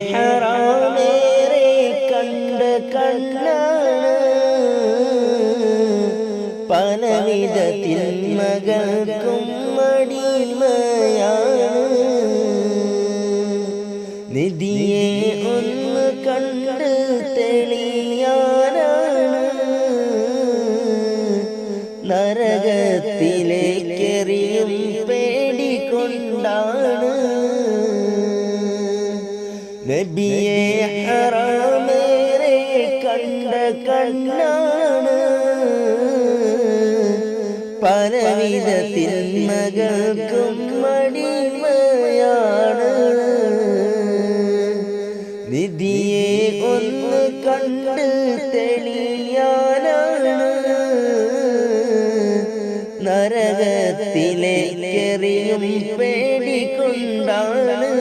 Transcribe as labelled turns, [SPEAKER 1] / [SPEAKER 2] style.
[SPEAKER 1] ഹറാമേറെ കണ്ട കണ്ണാണ്. പലവിധ തിന്മകൾക്കും മടിമയാണ്. നിധിയെ ഒന്ന് കണ്ട് തെളിയാനാണ്. നരകത്തിലേക്കെറിയും പേടിക്കൊണ്ടാണ് നബിയെ കണ്ട കണ്ണാണ് പലവിധ തിന്മകൾക്കും മടിമയാണ്. നിധിയെ ഒന്ന് കണ്ട് തെളിയാനാണ് നരകത്തിലേക്കെറിയും പേടിക്കൊണ്ടാണ്